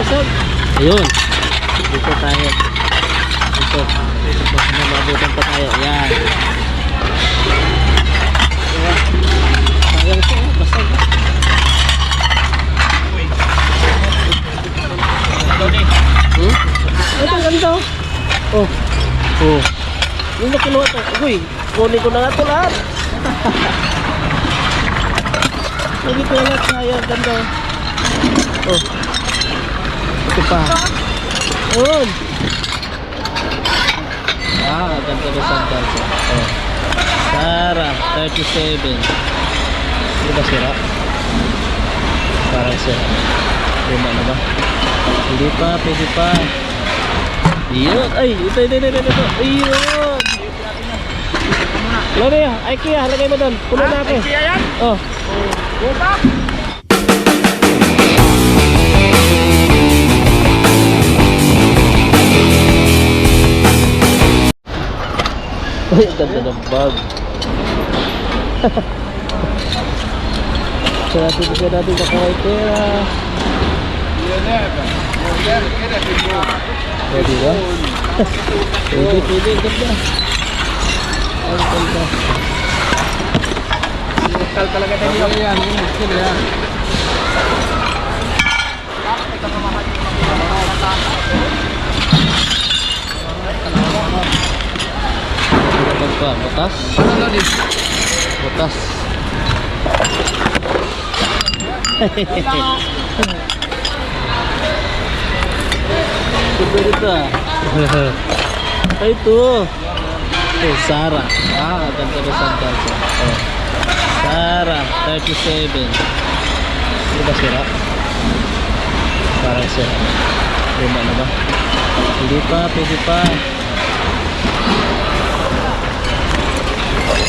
basag. Ayun. Dito tayo. Dito. Baka na maabutan pa tayo. Yan. Sayang siya. Basag. Hmm? Oh. Oh. Yung na kinuha to. Uy, kunin ko na nga ito lahat. Hindi ko lahat sayang. Ganda. Oh. Ito pa. Yun. Ah, ganda na. Oh. Sara, 37. Hindi ba sira? Parang sira. Luma na ba? Hindi pa, pwede pa. Yun. Ay, ito, ito, ito, ito, ito. Ayun. Ay kaya, halagay mo doon. Puno na ako. Kaya yan? Oh. Buta? Ang ganda ng bag. Kaya natin, kaya natin kakaray pera. Pwede ba? Pwede, pwede. Ang ganda. Ang ganda. Tal talaga tayo. Yan, yan, yan, yan. Ano ba? Butas? Ano din? Butas. Ito dito ah. Ay, ito. Oh, Sara. Ah, ganda na Santa Rosa. Oh. Sara, 37. Ito ba sira? Parang sira. Luma na ba? Hindi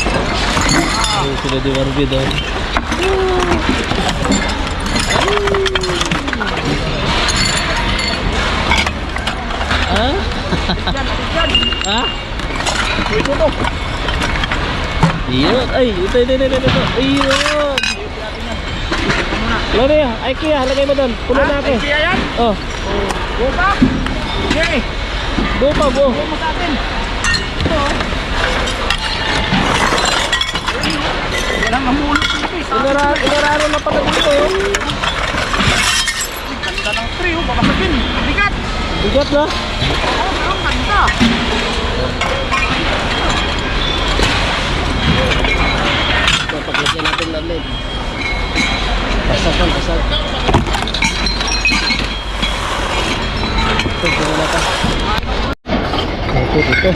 pa, pwede pa. Ay, sila di Barbie doon. Ha? Ha? Ito to. Yun. Ay, ito, ito, ito, ito, ito. Ayun. Lori, ay kaya, halagay mo doon. Puno na ako. Kaya yan? Oh, Buta? Okay. buo pa, buo. Buo mo sa atin. Ito. Dito eh. Inara, inararo na pala dito. oh. Ganda ng tree, oh. Babasagin. Bigat. Bigat na. Oo, pero ganda. Papaglagyan natin ng lid. Basag kan, basag. Ito, ito na ka. Ito, dito.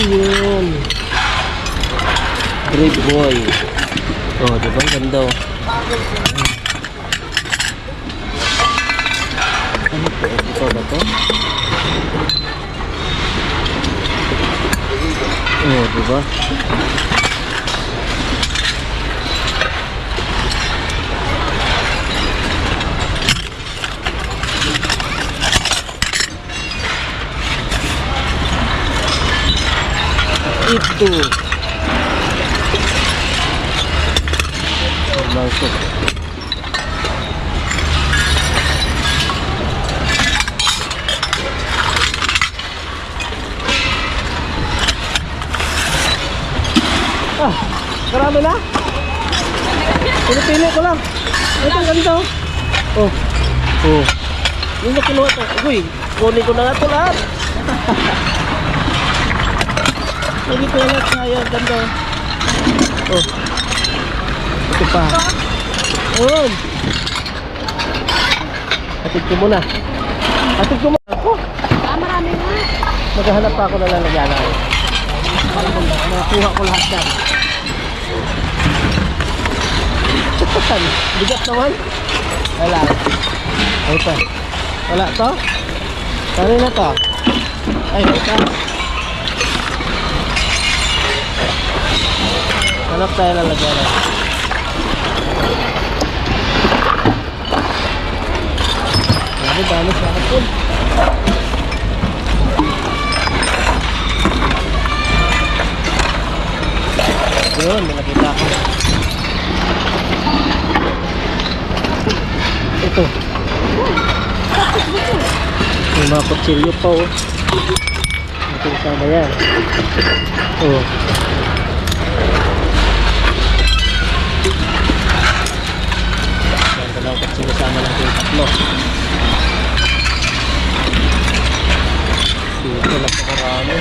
Ayun. Brave boy. Oh, di ba? Ganda oh. Ano to? Ito ba to? Oh, di ba? Ito. Langsung. Ah, marami na? Pinipili ko lang. Ito, ganito. Oh. Oh. Yung na kinuha to. Uy, kunin ko na nga ito lahat. Hindi ko lahat sayang. Ganda. Oh. Ito pa. Yun. Hatid ko muna. Hatid ko muna. Ako. Ah, marami nga. Maghahanap pa ako ng lalagyanan. Nakuha ko lahat yan. Saan? Bigat naman. Wala. Ay pa. Wala to? Kanina to? Ay, ito. Hanap tayo lalagyanan. Dami, dami sa akin. Yun, may nakita ko. Ito. May mga kutsilyo pa oh. Ito sama yan. Oh. Yan, dalawang kutsilyo sama natin yung tatlo. Dito, napakarami.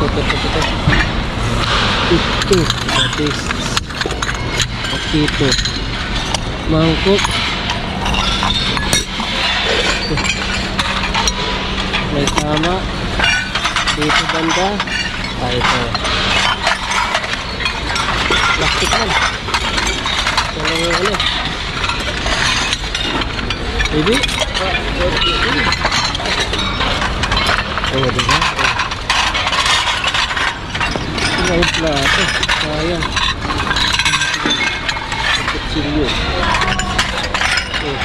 Ito, ito, ito, ito. Ito, batis. At ito. Mangkok. Ito. May tama. Dito banda. Ah, ito. Plastic man. Ito lang yung ano. Baby. Oh, diba? Ito yung plato. Sayang. Kutsilyo. Oh.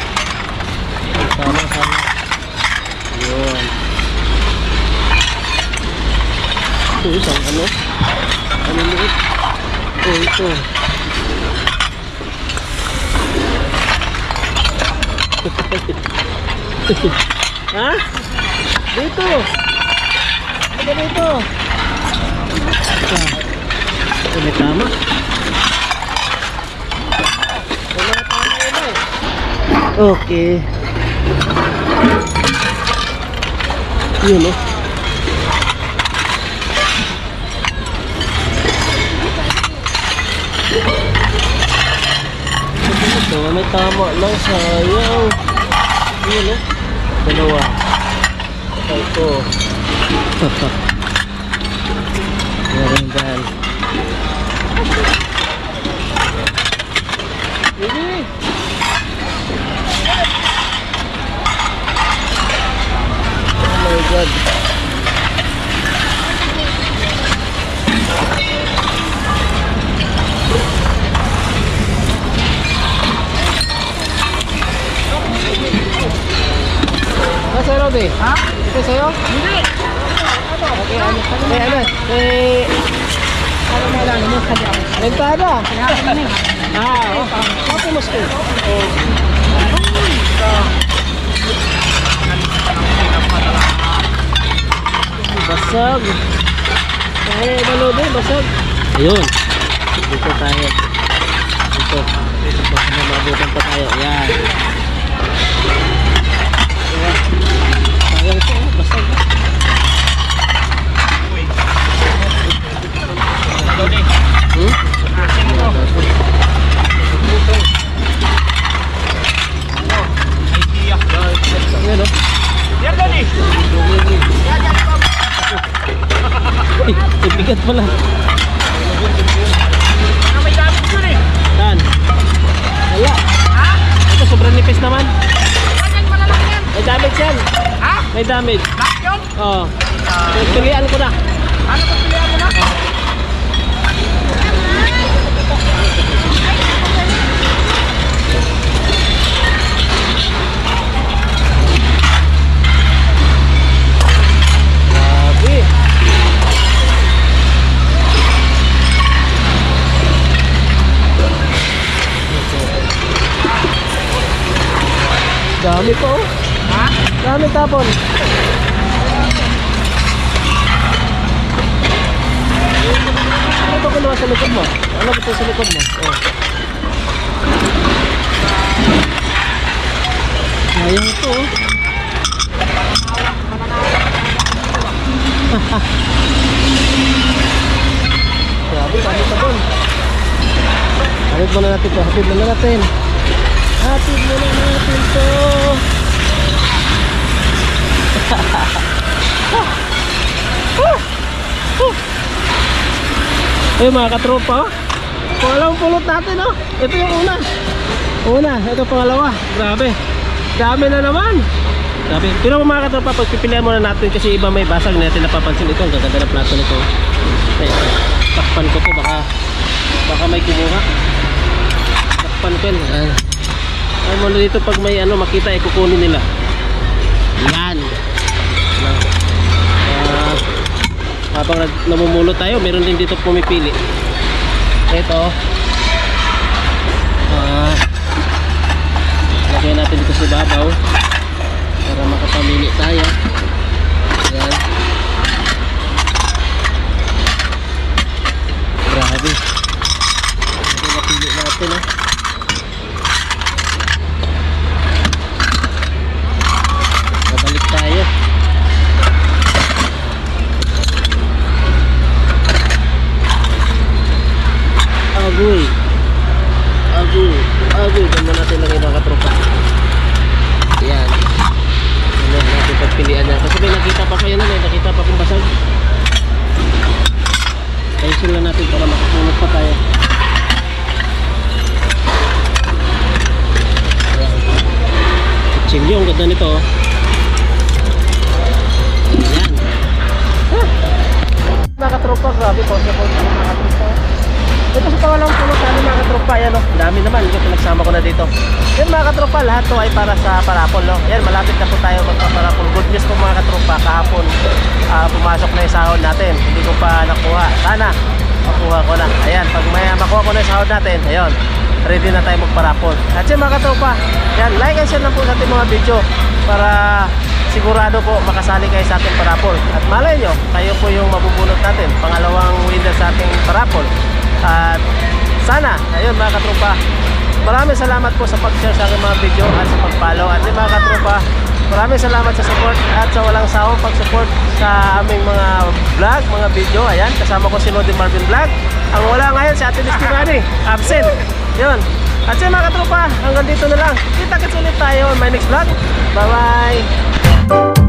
Ay, Sama, sama. Yun. Ito isang ano? Ano liit? Oh, ito. ha? Dito. Ano dito? Ah. May tama. Eh. Okay. Yun oh. Ito, may tama lang sayang. Yun oh. Dalawa. Ito. Meron dahil. Oh my god. Nasa Robby? Ha? Ito sa'yo? Hindi. Okay, ano? Eh, ano? Eh, Ano mo lang, mo sa diyan. Rentada. Kaya ano ni? Ah, oh. Kapo mas ko. Basag. Eh, balo din, basag. Ayun. Dito tayo. Dito. Dito. Ano, mabutan pa tayo. Yan. Ayan. Sayang ito, oh. basag. Hmm? Ayan, oh. Yan Dani. Uy, may bigat pala. Ano may dami ko ni? Saan? Wala. Ha? Ito, sobrang nipis naman. Ganyan malalaki yan. May damage yan. Ha? May damage. Black yun? Oo. Oh. Pilihan ko na. Ano kung pilihan mo na? Grabe. Dami po. Ha? Dami tapon. Ano ba kinuha sa likod mo? Ano ba ito sa likod mo? Oh. Sayang ito oh. Grabe, dami tapon. Hatid muna natin to. Hatid muna natin. Hatid muna natin to. Ayun mga katropa oh. Pangalawang pulot natin oh. Ito yung una. Una, ito pangalawa. Grabe. Dami na naman. Grabe. Pero mga katropa, pagpipilihan muna natin kasi iba may basag na natin napapansin ito. Ang gaganda ng plato nito. Ay, takpan ko to baka baka may kumuha. Takpan ko yun ay mula dito pag may ano makita ay kukunin nila. Yan. Uh, habang namumulo tayo meron din dito pumipili. Ito. Ah. Uh, lagay natin dito sa babaw para makapamili tayo. Yan. Grabe. pilian na. Kasi may nakita pa kayo na, may nakita pa kung basag. Ayusin lang natin para makapunot pa tayo. Chili, ang ganda nito. Oh. Ayan. Ah. Mga tropa, grabe po. Mga tropa. Ito sa pangalawang puno sa amin mga katropa. Ayan o, ang dami naman. Ito pinagsama ko na dito. Yan mga katropa, lahat to ay para sa parapol. No? Yan, malapit na po tayo magpaparapol. Good news po mga katropa. Kahapon, ah, pumasok na yung sahod natin. Hindi ko pa nakuha. Sana, makuha ko na. Ayan, pag may makuha ko na yung sahod natin, ayun, ready na tayo magparapol. At yan mga katropa, yan, like and share lang po sa ating mga video para sigurado po makasali kayo sa ating parapol. At malay nyo, kayo po yung mabubunot natin. Pangalawang winner sa ating parapol. At sana, ayun mga katropa, maraming salamat po sa pag-share sa aking mga video at sa pag-follow. At yung mga katropa, maraming salamat sa support at sa walang sawang pag-support sa aming mga vlog, mga video. Ayan, kasama ko si Lodi Marvin Vlog. Ang wala ngayon si Ate Misty Manny, absent. Yun. At yun mga katropa, hanggang dito na lang. Kita-kits ulit tayo on my next vlog. Bye-bye!